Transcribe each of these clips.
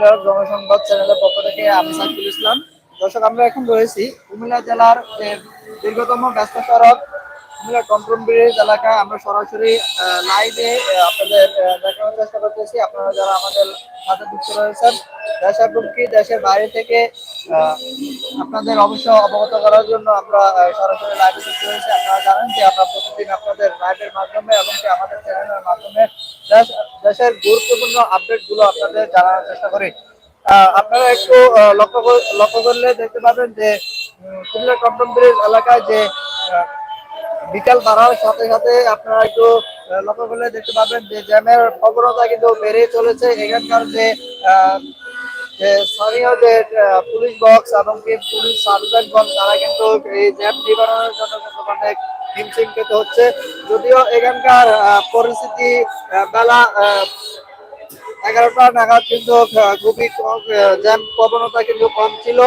কুমিল্লার জনসংবাদ চ্যানেলের পক্ষ থেকে আমি সাইফুল ইসলাম। দর্শক, আমরা এখন রয়েছি কুমিল্লা জেলার দীর্ঘতম ব্যস্ত সড়ক, কুমিল্লা টমটম ব্রিজ এলাকায়। আমরা সরাসরি লাইভে আপনাদের দেখানোর চেষ্টা করতেছি। আপনারা যারা আমাদের সাথে যুক্ত রয়েছেন, দেশ এবং কি দেশের বাইরে থেকে আপনাদের অবশ্য অবগত করার জন্য আমরা সরাসরি লাইভে যুক্ত হয়েছি আপনারা জানেন যে আমরা প্রতিদিন আপনাদের লাইভের মাধ্যমে এবং আমাদের চ্যানেলের মাধ্যমে দেশের গুরুত্বপূর্ণ আপডেটগুলো আপনাদের জানানোর চেষ্টা করি। আপনারা একটু লক্ষ্য লক্ষ্য করলে দেখতে পাবেন যে কুমিল্লা কম্পন ব্রিজ এলাকায় যে বিকাল বাড়ার সাথে সাথে আপনারা একটু লক্ষ্য করলে দেখতে পাবেন যে, জ্যামের প্রবণতা কিন্তু বেড়ে চলেছে। এখানকার যে যে স্থানীয় যে পুলিশ বক্স এবং পুলিশ সার্ভেন্ট বক্স তারা কিন্তু এই জ্যাম নিবারণের জন্য কিন্তু অনেক হিমশিম খেতে হচ্ছে। যদিও এখানকার পরিস্থিতি বেলা এগারোটা নাগাদ কিন্তু খুবই জ্যাম প্রবণতা কিন্তু কম ছিল।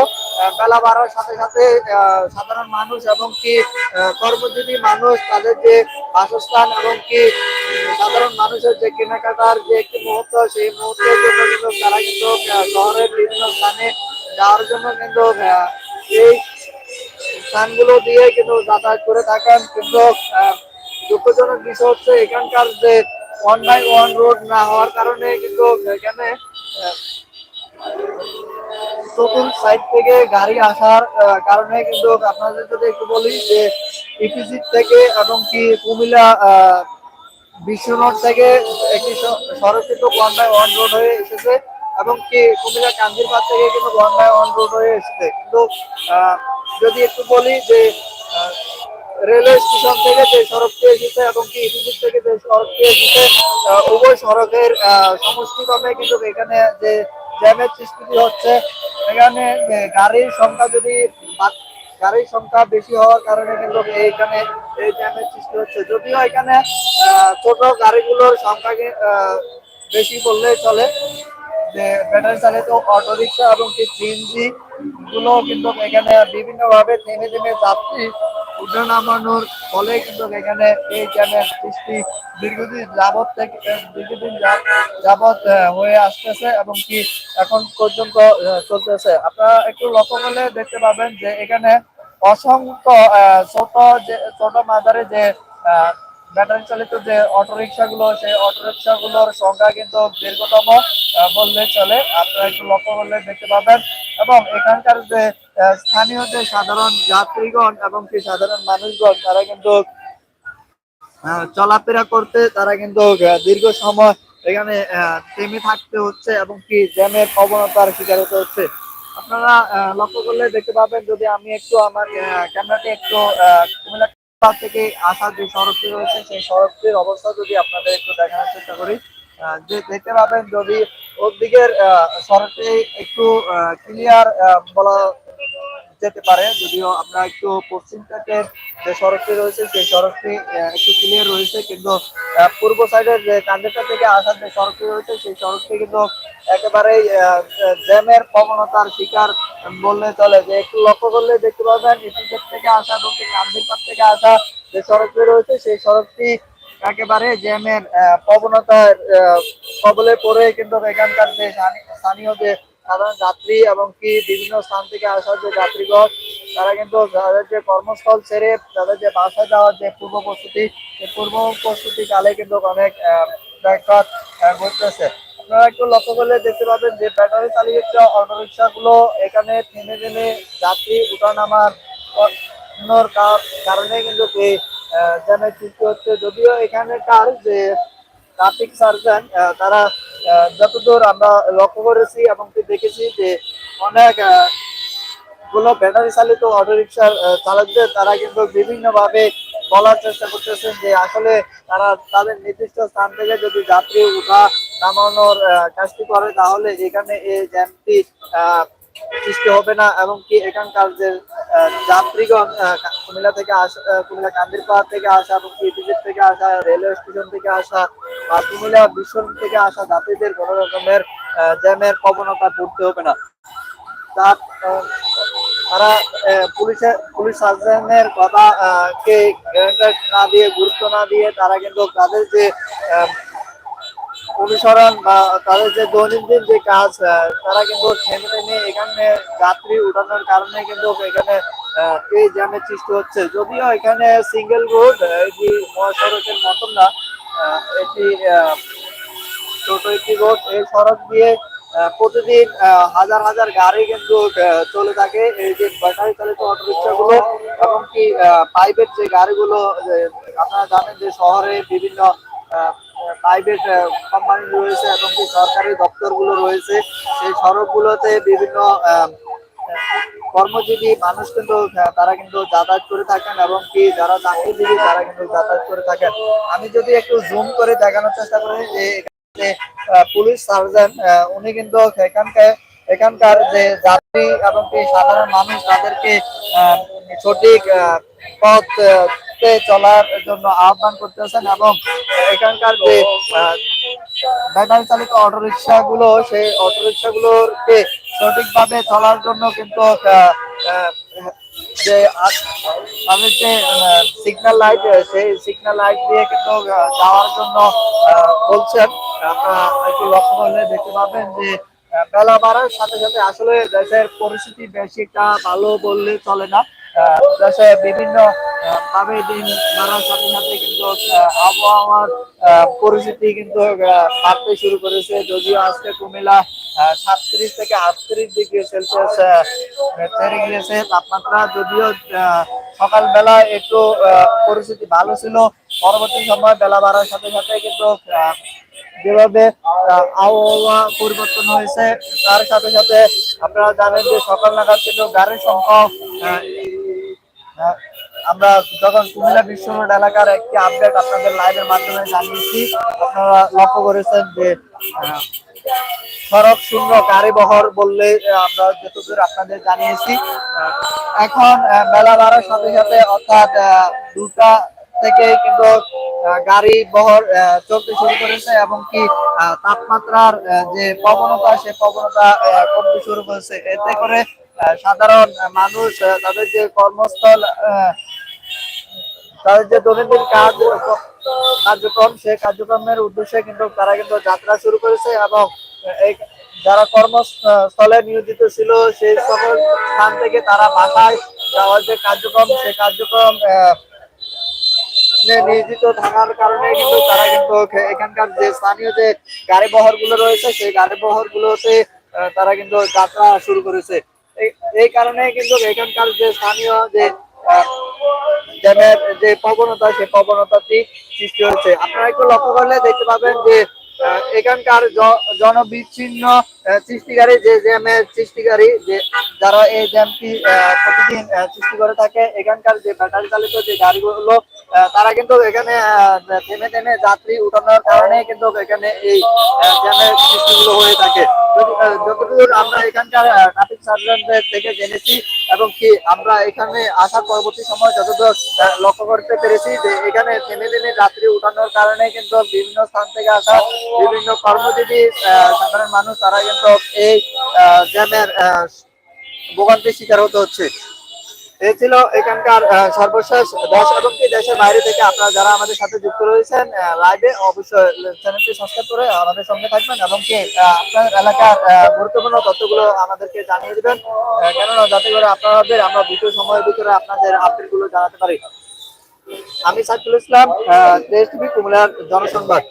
বেলা বাড়ার সাথে সাথে সাধারণ মানুষ এবং কি কর্মজীবী মানুষ তাদের যে বাসস্থান এবং কি সাধারণ মানুষের যে কেনাকাটার যে একটি মুহূর্ত, সেই মুহূর্তের জন্য কিন্তু তারা কিন্তু শহরের বিভিন্ন স্থানে যাওয়ার জন্য কিন্তু এই স্থানগুলো দিয়ে কিন্তু যাতায়াত করে থাকেন। কিন্তু দুঃখজনক বিষয় হচ্ছে এখানকার যে ওয়ান বাই ওয়ান রোড না হওয়ার কারণে কিন্তু এখানে আহ, সাইড থেকে গাড়ি আসার কারণে কিন্তু আপনাদের যদি একটু বলি যে ইপিজি থেকে এবং কি কুমিল্লা বিশ্বরোড থেকে একটি স- সড়ক কিন্তু ওয়ান বাই ওয়ান রোড হয়ে এসেছে এবং কি কুমিল্লা কান্দিরপাড় থেকে কিন্তু ওয়ান বাই ওয়ান রোড হয়ে এসেছে। কিন্তু যদি একটু বলি যে রেলওয়ে স্টেশন থেকে যে সড়কটি এসেছে এবং কি ইপিজি থেকে যে সড়কটি এসেছে উভয় সড়কের সমষ্টিক্রমে কিন্তু এখানে যে জ্যামের সৃষ্টি হচ্ছে এখানে গাড়ির সংখ্যা যদি গাড়ির সংখ্যা বেশি হওয়ার কারণে কিন্তু এইখানে এই জ্যামের সৃষ্টি হচ্ছে। যদিও এখানে ছোট গাড়িগুলোর সংখ্যাকে আহ, বেশি বললে চলে। যে ব্যাটারি চালিত রিক্সা এবং সিএনজি গুলো কিন্তু এখানে বিভিন্নভাবে থেমে থেমে যাত্রী উঠে নামানোর ফলে কিন্তু এখানে এই চ্যানেল সৃষ্টি দীর্ঘদিন যাবৎ থেকে দীর্ঘদিন যাবৎ হয়ে আসতেছে এবং কি এখন পর্যন্ত চলতেছে। আপনারা একটু লক্ষ্য করলে দেখতে পাবেন যে এখানে অসংখ্য ছোট যে ছোট মাদারে যে আহ, ব্যাটারি চালিত যে অটোরিকশা গুলো সেই অটোরিকশা গুলোর সংখ্যা কিন্তু দীর্ঘতম বললে চলে। আপনারা একটু লক্ষ্য করলে দেখতে পাবেন। এবং এখানকার যে স্থানীয় যে সাধারণ যাত্রীগণ এবং কি সাধারণ মানুষগণ, তারা কিন্তু চলাফেরা করতে, তারা কিন্তু দীর্ঘ সময় এখানে থেমে থাকতে হচ্ছে এবং কি জ্যামের প্রবণতার শিকার হতে হচ্ছে। আপনারা লক্ষ্য করলে দেখতে পাবেন, যদি আমি একটু আমার ক্যামেরাটি একটু পার থেকে আসার যে সড়কটি রয়েছে, সেই সড়কটির অবস্থা যদি আপনাদের একটু দেখানোর চেষ্টা করি যে দেখতে পাবেন যদি ওর দিকের সড়কটি একটু ক্লিয়ার বলা যেতে পারে, যদিও আমরা একটু পশ্চিম ঘাটের যে সড়কটি রয়েছে, সেই সড়কটি একটু ক্লিয়ার রয়েছে, কিন্তু পূর্ব সাইডের যে কান্দেটা থেকে আসার যে সড়কটি রয়েছে, সেই সড়কটি কিন্তু একেবারেই জ্যামের প্রবণতার শিকার বললে চলে। যে একটু লক্ষ্য করলে দেখতে পাবেন ইপিজেড থেকে আসা এবং কান্দিরপাড় থেকে আসা যে সড়কটি রয়েছে, সেই সড়কটি একেবারে জ্যামের প্রবণতার কবলে পড়ে কিন্তু এখানকার যে স্থানীয় যে সাধারণ যাত্রী এবং কি বিভিন্ন স্থান থেকে আসা যে যাত্রীগণ, তারা কিন্তু তাদের যে কর্মস্থল ছেড়ে তাদের যে বাসায় যাওয়ার যে পূর্ব প্রস্তুতি, সেই পূর্ব প্রস্তুতি কালে কিন্তু অনেক ব্যাঘাত ঘটতেছে। আপনারা একটু লক্ষ্য করলে দেখতে পাবেন যে ব্যাটারি চালিত অটোরিক্সা গুলো এখানে থেমে থেমে যাত্রী উঠানামার কারণে কিন্তু এই জ্যামের সৃষ্টি হচ্ছে। যদিও যে ট্রাফিক সার্জন তারা যতদূর আমরা লক্ষ্য করেছি এবং দেখেছি যে অনেকগুলো ব্যাটারি চালিত অটোরিকশার চালকদের তারা কিন্তু বিভিন্নভাবে বলার চেষ্টা করতেছেন যে আসলে তারা তাদের নির্দিষ্ট স্থান থেকে যদি যাত্রী উঠা নামানোর কাজটি করে, তাহলে এখানে এই জ্যামটি সৃষ্টি হবে না এবং কি এখানকার যে যাত্রীগণ কুমিল্লা থেকে আসা কুমিল্লা কান্দিরপাড় থেকে আসা এবং ইপিজেড থেকে আসা, রেলওয়ে স্টেশন থেকে আসা বা কুমিল্লা বিশ্ব থেকে আসা যাত্রীদের কোনো রকমের জ্যামের প্রবণতা পড়তে হবে না। তার তারা পুলিশের পুলিশ সার্জনের কথা কে না দিয়ে, গুরুত্ব না দিয়ে তারা কিন্তু তাদের যে অনুসরণ বা তাদের যে দৈনন্দিন যে কাজ তারা কিন্তু থেমে থেমে এখানে যাত্রী উঠানোর কারণে কিন্তু এখানে এই জ্যামের সৃষ্টি হচ্ছে। যদিও এখানে সিঙ্গেল রোড এটি মহাসড়কের মতন না এটি ছোট একটি রোড এই সড়ক দিয়ে প্রতিদিন হাজার হাজার গাড়ি কিন্তু চলে থাকে এই যে ব্যাটারি চালিত অটোরিক্সা গুলো এবং প্রাইভেট যে গাড়িগুলো আপনারা জানেন যে শহরে বিভিন্ন প্রাইভেট কোম্পানি রয়েছে এবং কি সরকারি দপ্তরগুলো রয়েছে, সেই সড়কগুলোতে বিভিন্ন কর্মজীবী মানুষ কিন্তু তারা কিন্তু যাতায়াত করে থাকেন এবং কি যারা চাকরিজীবী, তারা কিন্তু যাতায়াত করে থাকেন। আমি যদি একটু জুম করে দেখানোর চেষ্টা করি, যে যে পুলিশ সার্জন উনি কিন্তু এখানকার এখানকার যে যাত্রী এবং কি সাধারণ মানুষ, তাদেরকে সঠিক পথ তে চলার জন্য আহ্বান করতেছেন এবং এখানকার যে ব্যাটারি চালিত অটোরিকশা গুলো সেই অটোরিকশা গুলোকে সঠিকভাবে চলার জন্য কিন্তু যে তাদের যে সিগন্যাল লাইট সেই সিগন্যাল লাইট দিয়ে কিন্তু যাওয়ার জন্য বলছেন। আপনারা একটু লক্ষ্য করলে দেখতে পাবেন যে বেলা বাড়ার সাথে সাথে আসলে দেশের পরিস্থিতি বেশি একটা ভালো বললে চলে না। দেশে বিভিন্ন ভাবে দিন বাড়ার সাথে সাথে কিন্তু আবহাওয়ার পরিস্থিতি কিন্তু বাড়তে শুরু করেছে। যদিও আজকে কুমিল্লা সাতত্রিশ থেকে আটত্রিশ ডিগ্রি সেলসিয়াস ছেড়ে গিয়েছে তাপমাত্রা। যদিও সকালবেলা একটু পরিস্থিতি ভালো ছিল, পরবর্তী সময় বেলা বাড়ার সাথে সাথে কিন্তু যেভাবে আবহাওয়া পরিবর্তন হয়েছে, তার সাথে সাথে আপনারা জানেন যে সকাল নাগাদ কিন্তু গাড়ির সংখ্যা আমরা যখন কুমিল্লা বিশ্ব এলাকার একটি আপডেট আপনাদের লাইভের মাধ্যমে জানিয়েছি, আপনারা লক্ষ্য করেছেন যে সড়ক শূন্য গাড়ি বহর বললে আমরা যতদূর আপনাদের জানিয়েছি এখন বেলা বাড়ার সাথে সাথে অর্থাৎ দুটা থেকে কিন্তু গাড়ি বহর চলতে শুরু করেছে এবং কি তাপমাত্রার যে প্রবণতা, সে প্রবণতা কমতে শুরু করেছে। এতে করে সাধারণ মানুষ তাদের যে কর্মস্থল তাদের যে দৈনন্দিন কাজ, কার্যক্রম, সেই কার্যক্রমের উদ্দেশ্যে কিন্তু তারা কিন্তু যাত্রা শুরু করেছে এবং এই যারা কর্মস্থলে নিয়োজিত ছিল, সেই সকল স্থান থেকে তারা বাসায় যাওয়ার যে কার্যক্রম, সেই কার্যক্রম নিয়োজিত থাকার কারণে কিন্তু তারা কিন্তু এখানকার যে স্থানীয় যে গাড়ি বহরগুলো রয়েছে, সেই গাড়ি বহর গুলোতে তারা কিন্তু যাত্রা শুরু করেছে। এই- কারণে কিন্তু এখানকার যে স্থানীয় যে আহ, জ্যামের যে প্রবণতা সেই প্রবণতাটি সৃষ্টি হয়েছে। আপনারা একটু লক্ষ্য করলে দেখতে পাবেন যে এখানকার জনবিচ্ছিন্ন সৃষ্টিকারী যে জ্যামের সৃষ্টিকারী যে যারা এই জ্যামটি প্রতিদিন সৃষ্টি করে থাকে, এখানকার যে ব্যাটারি চালিত যে গাড়িগুলো তারা কিন্তু এখানে থেমে থেমে যাত্রী উঠানোর কারণে কিন্তু এখানে এই জ্যামের সৃষ্টিগুলো হয়ে থাকে। যতদূর আমরা এখানকার ট্রাফিক সার্জনদের থেকে জেনেছি এবং কি আমরা এখানে আসার পরবর্তী সময় যতদূর লক্ষ্য করতে পেরেছি যে এখানে থেমে থেমে রাত্রি উঠানোর কারণে কিন্তু বিভিন্ন স্থান থেকে আসা বিভিন্ন কর্মজীবী সাধারণ মানুষ, তারা কিন্তু এই জ্যামের ভোগান্তির শিকার হতে হচ্ছে। এই ছিল এখানকার সর্বশেষ দেশ এবং কি দেশের বাইরে থেকে আপনারা যারা আমাদের সাথে যুক্ত রয়েছেন লাইভে অবশ্যই চ্যানেলটি সাবস্ক্রাইব করে আমাদের সঙ্গে থাকবেন এবং কি আপনার এলাকার গুরুত্বপূর্ণ তথ্যগুলো আমাদেরকে জানিয়ে দিবেন। কেননা যাতে করে আপনাদের, আমরা দ্রুত সময়ের ভিতরে আপনাদের আপডেটগুলো জানাতে পারি। আমি সাইফুল ইসলাম দেশ টিভি কুমিল্লার জনসংবাদ।